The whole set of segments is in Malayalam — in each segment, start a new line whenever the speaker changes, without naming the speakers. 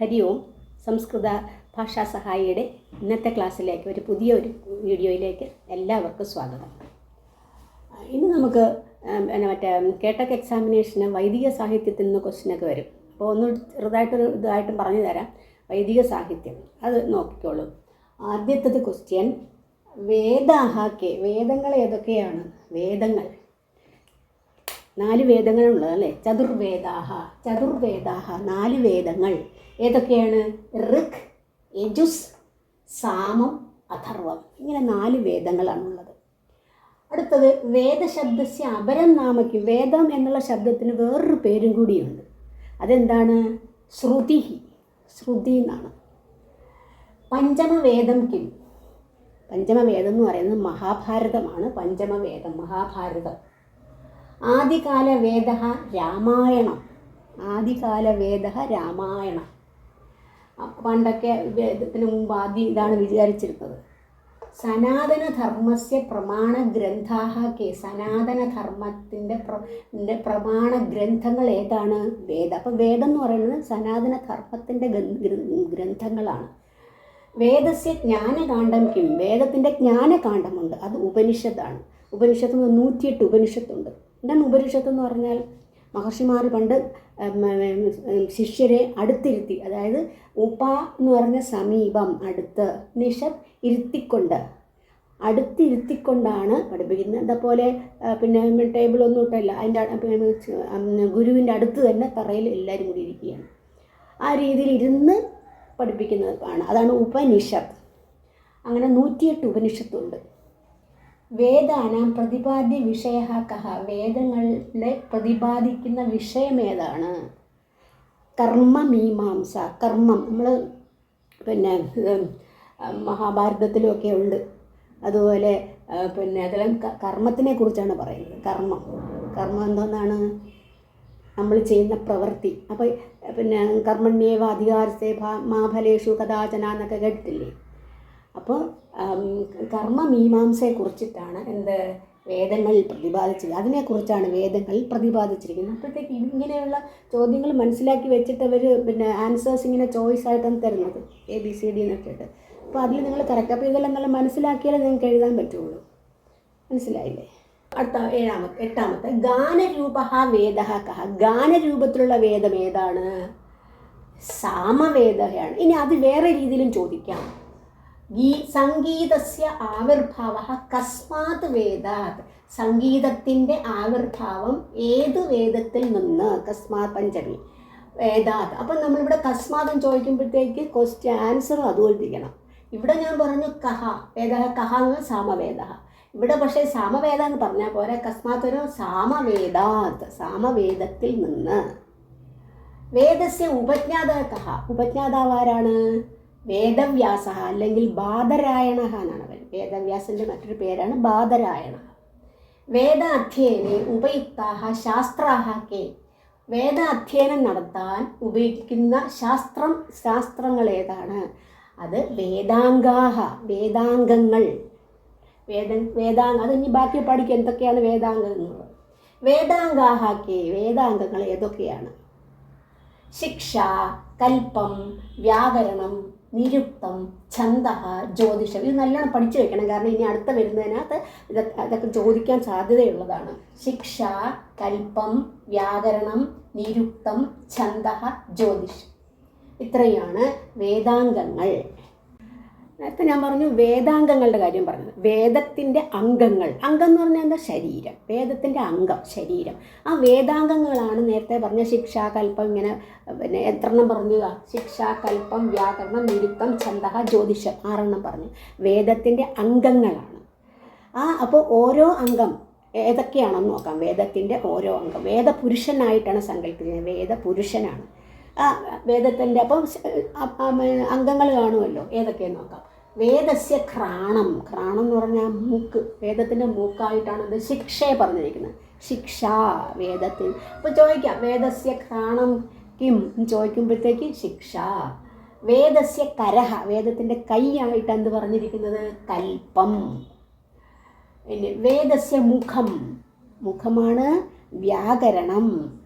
ഹരി ഓം സംസ്കൃത ഭാഷാ സഹായിയുടെ ഇന്നത്തെ ക്ലാസ്സിലേക്ക് ഒരു പുതിയ ഒരു വീഡിയോയിലേക്ക് എല്ലാവർക്കും സ്വാഗതം. ഇന്ന് നമുക്ക് പിന്നെ മറ്റേ കേട്ടക്ക് എക്സാമിനേഷന് വൈദിക സാഹിത്യത്തിൽ നിന്ന് ക്വസ്റ്റിനൊക്കെ വരും. അപ്പോൾ ഒന്ന് ചെറുതായിട്ടൊരു ഇതായിട്ടും പറഞ്ഞു തരാം. വൈദിക സാഹിത്യം. അത് നോക്കിക്കോളൂ. ആദ്യത്തത് ക്വസ്റ്റ്യൻ വേദാഹാക്കെ വേദങ്ങൾ ഏതൊക്കെയാണ്? വേദങ്ങൾ. നാല് വേദങ്ങളുള്ളത് അല്ലേ? ചതുർവേദാഹ ചതുർവേദാഹ നാല് വേദങ്ങൾ. ഏതൊക്കെയാണ്? ഋഗ് യജുസ് സാമം അഥർവം. ഇങ്ങനെ നാല് വേദങ്ങളാണുള്ളത്. അടുത്തത് വേദശബ്ദസ്യ അപരം നാമയ്ക്ക് വേദം എന്നുള്ള ശബ്ദത്തിന് വേറൊരു പേരും കൂടിയുണ്ട്. അതെന്താണ്? ശ്രുതി. ശ്രുതി എന്നാണ്. പഞ്ചമവേദം കിം പഞ്ചമവേദം എന്ന് പറയുന്നത് മഹാഭാരതമാണ്. പഞ്ചമവേദം മഹാഭാരതം. ആദികാല വേദ രാമായണം. ആദികാല വേദ രാമായണം. പണ്ടൊക്കെ വേദത്തിന് മുമ്പ് ആദ്യം ഇതാണ് വിചാരിച്ചിരുന്നത്. സനാതനധർമ്മസ്യ പ്രമാണ ഗ്രന്ഥാഹ കെ സനാതനധർമ്മത്തിന്റെ പ്ര പ്രമാണ ഗ്രന്ഥങ്ങൾ ഏതാണ്? വേദം. അപ്പം വേദം എന്ന് പറയുന്നത് സനാതനധർമ്മത്തിന്റെ ഗ്രന്ഥങ്ങളാണ്. വേദസ്യ ജ്ഞാനകാന്ഡം കിം? വേദത്തിന്റെ ജ്ഞാനകാന്ഡമുണ്ട്. അത് ഉപനിഷത്താണ്. ഉപനിഷത്ത് നൂറ്റിയെട്ട് ഉപനിഷത്തുണ്ട്. എന്താണ് ഉപനിഷത്ത് എന്ന് പറഞ്ഞാൽ മഹർഷിമാർ പണ്ട് ശിഷ്യരെ അടുത്തിരുത്തി അതായത് ഉപ എന്ന് പറഞ്ഞ സമീപം അടുത്ത് നിഷത്ത് ഇരുത്തിക്കൊണ്ട് അടുത്തിരുത്തിക്കൊണ്ടാണ് പഠിപ്പിക്കുന്നത്. അതേപോലെ പിന്നെ ടേബിളൊന്നും ഇട്ടല്ല. അതിന്റെ ഗുരുവിന്റെ അടുത്ത് തന്നെ തറയിൽ എല്ലാവരും കൂടി ഇരിക്കുകയാണ്. ആ രീതിയിൽ ഇരുന്ന് പഠിപ്പിക്കുന്നതാണ്. അതാണ് ഉപനിഷത്ത് അങ്ങനെ നൂറ്റിയെട്ട് ഉപനിഷത്തുണ്ട്. വേദാനാം പ്രതിപാദ്യ വിഷയ കഹ. വേദങ്ങളിലെ പ്രതിപാദിക്കുന്ന വിഷയം ഏതാണ്? കർമ്മമീമാംസ കർമ്മം. നമ്മൾ പിന്നെ മഹാഭാരതത്തിലുമൊക്കെ ഉണ്ട് അതുപോലെ പിന്നെ അതെല്ലാം കർമ്മത്തിനെ കുറിച്ചാണ് പറയുന്നത്. കർമ്മം. കർമ്മം എന്തോന്നാണ്? നമ്മൾ ചെയ്യുന്ന പ്രവൃത്തി. അപ്പോൾ പിന്നെ കർമ്മണ്യേവ അധികാരത്തെ മാഫലേഷു കഥാചന എന്നൊക്കെ കേട്ടിട്ടില്ലേ? അപ്പോൾ കർമ്മമീമാംസയെ കുറിച്ചിട്ടാണ് എന്ത് വേദങ്ങളിൽ പ്രതിപാദിച്ചത്. അതിനെക്കുറിച്ചാണ് വേദങ്ങളിൽ പ്രതിപാദിച്ചിരിക്കുന്നത്. അപ്പോഴത്തേക്ക് ഇങ്ങനെയുള്ള ചോദ്യങ്ങൾ മനസ്സിലാക്കി വെച്ചിട്ട് അവർ പിന്നെ ആൻസേഴ്സ് ഇങ്ങനെ ചോയ്സ് ആയിട്ടാണ് തരുന്നത്. എ ബി സി ഡി എന്നൊക്കെ ഇട്ട് അപ്പോൾ അതിൽ നിങ്ങൾ കറക്റ്റ് അപ്പോൾ ഇതെല്ലാം നിങ്ങൾ മനസ്സിലാക്കിയാലേ നിങ്ങൾക്ക് എഴുതാൻ പറ്റുള്ളൂ. മനസ്സിലായില്ലേ? അടുത്ത ഏഴാമത്തെ എട്ടാമത്തെ. ഗാനരൂപ വേദ കഹ. ഗാനരൂപത്തിലുള്ള വേദം ഏതാണ്? സാമവേദയാണ്. ഇനി അത് വേറെ രീതിയിലും ചോദിക്കാം. ഗീ സംഗീതസ്യ ആവിർഭാവ കസ്മാത് വേദാത്. സംഗീതത്തിന്റെ ആവിർഭാവം ഏത് വേദത്തിൽ നിന്ന്? കസ്മാത് പഞ്ചമി. വേദാത്. അപ്പം നമ്മളിവിടെ കസ്മാതം ചോദിക്കുമ്പോഴത്തേക്ക് ക്വസ്റ്റ്യൻ ആൻസർ അതുപോലെ ഇരിക്കണം ഇവിടെ ഞാൻ പറഞ്ഞു കഹ. വേദ കഹ എന്ന് സാമവേദ ഇവിടെ പക്ഷേ സാമവേദ എന്ന് പറഞ്ഞാൽ പോരെ. കസ്മാത് ഒരു സാമവേദാത്. സാമവേദത്തിൽ നിന്ന്. വേദസ്യ ഉപജ്ഞാത കഹ ഉപജ്ഞാതാവ് ആരാണ്? വേദവ്യാസ അല്ലെങ്കിൽ ബാദരായണ എന്നാണ് അവൻ വേദവ്യാസന്റെ മറ്റൊരു പേരാണ് ബാദരായണ വേദ അധ്യയനെ ഉപയുക്താഹ ശാസ്ത്രാഹ കെ. നടത്താൻ ഉപയോഗിക്കുന്ന ശാസ്ത്രം ശാസ്ത്രങ്ങൾ ഏതാണ് അത് വേദാംഗാഹ വേദാംഗങ്ങൾ. വേദ വേദാംഗ അത് ഇനി ബാക്കി പഠിക്കുക എന്തൊക്കെയാണ് വേദാംഗങ്ങൾ? വേദാംഗാഹ വേദാംഗങ്ങൾ ഏതൊക്കെയാണ്? ശിക്ഷ കൽപ്പം വ്യാകരണം നിരുക്തം ഛന്ദ ജ്യോതിഷം ഇത് നല്ലോണം പഠിച്ചു വെക്കണം. കാരണം ഇനി അടുത്ത വരുന്നതിനകത്ത് ഇതൊക്കെ അതൊക്കെ ചോദിക്കാൻ സാധ്യതയുള്ളതാണ്. ശിക്ഷ കൽപ്പം വ്യാകരണം നിരുക്തം ഛന്ദ ജ്യോതിഷം. ഇത്രയാണ് വേദാംഗങ്ങൾ. നേരത്തെ ഞാൻ പറഞ്ഞു വേദാംഗങ്ങളുടെ കാര്യം പറഞ്ഞത്. വേദത്തിന്റെ അംഗങ്ങൾ. അംഗം എന്ന് പറഞ്ഞാൽ എന്താ? ശരീരം. വേദത്തിന്റെ അംഗം ശരീരം. ആ വേദാംഗങ്ങളാണ് നേരത്തെ പറഞ്ഞ ശിക്ഷ കൽപ്പം ഇങ്ങനെ പിന്നെ എത്രണ്ണം പറഞ്ഞു? ശിക്ഷ കൽപ്പം വ്യാകരണം നിരുത്തം ഛന്ദ ജ്യോതിഷം ആറെണ്ണം പറഞ്ഞു. വേദത്തിന്റെ അംഗങ്ങളാണ്. ആ അപ്പോൾ ഓരോ അംഗം ഏതൊക്കെയാണെന്ന് നോക്കാം. വേദത്തിന്റെ ഓരോ അംഗം. വേദപുരുഷനായിട്ടാണ് സങ്കല്പിക്കുന്നത് വേദപുരുഷനാണ്. ആ വേദത്തിന്റെ അപ്പം അംഗങ്ങൾ കാണുമല്ലോ. ഏതൊക്കെയെന്ന് നോക്കാം. വേദസ്യ ഘ്രാണം ഘ്രാണം എന്ന് പറഞ്ഞാൽ മൂക്ക്. വേദത്തിന്റെ മൂക്കായിട്ടാണ് ഇത് ശിക്ഷയെ പറഞ്ഞിരിക്കുന്നത്. ശിക്ഷ വേദത്തിൽ. അപ്പോൾ ചോദിക്കാം വേദസ്യ ഘ്രാണം കിം? ചോദിക്കുമ്പോഴത്തേക്ക് ശിക്ഷ. വേദസ്യ കരഹ. വേദത്തിന്റെ കൈയായിട്ട് എന്ത് പറഞ്ഞിരിക്കുന്നത്? കൽപ്പം. പിന്നെ വേദസ്യ മുഖം. മുഖമാണ് വ്യാകരണം.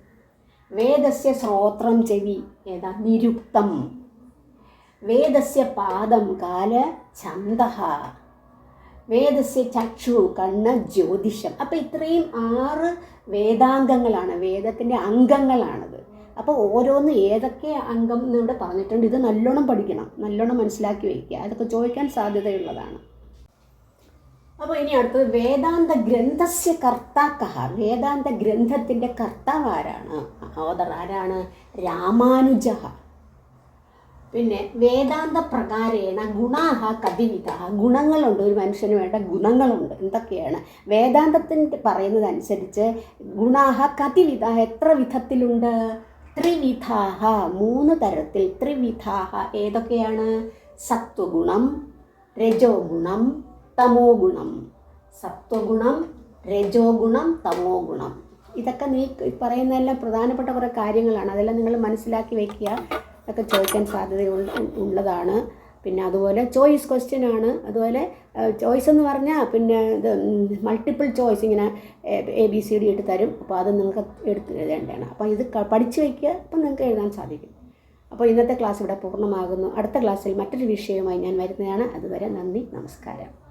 വേദസ്യ ശ്രോത്രം ചെവി. ഏതാ? നിരുക്തം. വേദസ്യ പാദം. കാല ഛന്ദഃ വേദസ്യ ചക്ഷു കണ്ണ് ജ്യോതിഷം അപ്പം ഇത്രയും ആറ് വേദാംഗങ്ങളാണ് വേദത്തിന്റെ അംഗങ്ങളാണത് അപ്പോൾ ഓരോന്ന് ഏതൊക്കെ അംഗം എന്നിവിടെ പറഞ്ഞിട്ടുണ്ട് ഇത് നല്ലോണം പഠിക്കണം നല്ലോണം മനസ്സിലാക്കി വയ്ക്കുക അതൊക്കെ ചോദിക്കാൻ സാധ്യതയുള്ളതാണ് അപ്പോൾ ഇനി അടുത്തത് വേദാന്ത ഗ്രന്ഥസ്യ കർത്താക്കഹ വേദാന്ത ഗ്രന്ഥത്തിന്റെ കർത്താവ് ആരാണ് ഓദർ ആരാണ് രാമാനുജ പിന്നെ വേദാന്ത പ്രകാരേണ ഗുണാഹ കതിവിധ. ഗുണങ്ങളുണ്ട് ഒരു മനുഷ്യന് വേണ്ട ഗുണങ്ങളുണ്ട്. എന്തൊക്കെയാണ്? വേദാന്തത്തിന് പറയുന്നതനുസരിച്ച് ഗുണാഹ കതിവിധ എത്ര വിധത്തിലുണ്ട്? ത്രിവിധാഹ മൂന്ന് തരത്തിൽ ത്രിവിധാഹ. ഏതൊക്കെയാണ്? സത്വഗുണം രജോ ഗുണം തമോ ഗുണം സത്വഗുണം രജോ ഗുണം തമോ ഗുണം ഇതൊക്കെ നീ പറയുന്നതെല്ലാം പ്രധാനപ്പെട്ട കുറേ കാര്യങ്ങളാണ്. അതെല്ലാം നിങ്ങൾ മനസ്സിലാക്കി വയ്ക്കുക ഒക്കെ ചോദിക്കാൻ സാധ്യതയുള്ള ഉള്ളതാണ്. പിന്നെ അതുപോലെ ചോയ്സ് ക്വസ്റ്റ്യൻ ആണ്. അതുപോലെ ചോയ്സ് എന്ന് പറഞ്ഞാൽ പിന്നെ ഇത് മൾട്ടിപ്പിൾ ചോയ്സ് ഇങ്ങനെ എ ബി സി ഡി ഇട്ട് തരും. അപ്പോൾ അത് നിങ്ങൾക്ക് എടുത്ത് എഴുതേണ്ടതാണ്. അപ്പോൾ ഇത് പഠിച്ചു വയ്ക്കുക അപ്പം നിങ്ങൾക്ക് എഴുതാൻ സാധിക്കും. അപ്പോൾ ഇന്നത്തെ ക്ലാസ് ഇവിടെ പൂർണമാകുന്നു. അടുത്ത ക്ലാസ്സിൽ മറ്റൊരു വിഷയവുമായി ഞാൻ വരുന്നതാണ്. അതുവരെ നന്ദി നമസ്കാരം.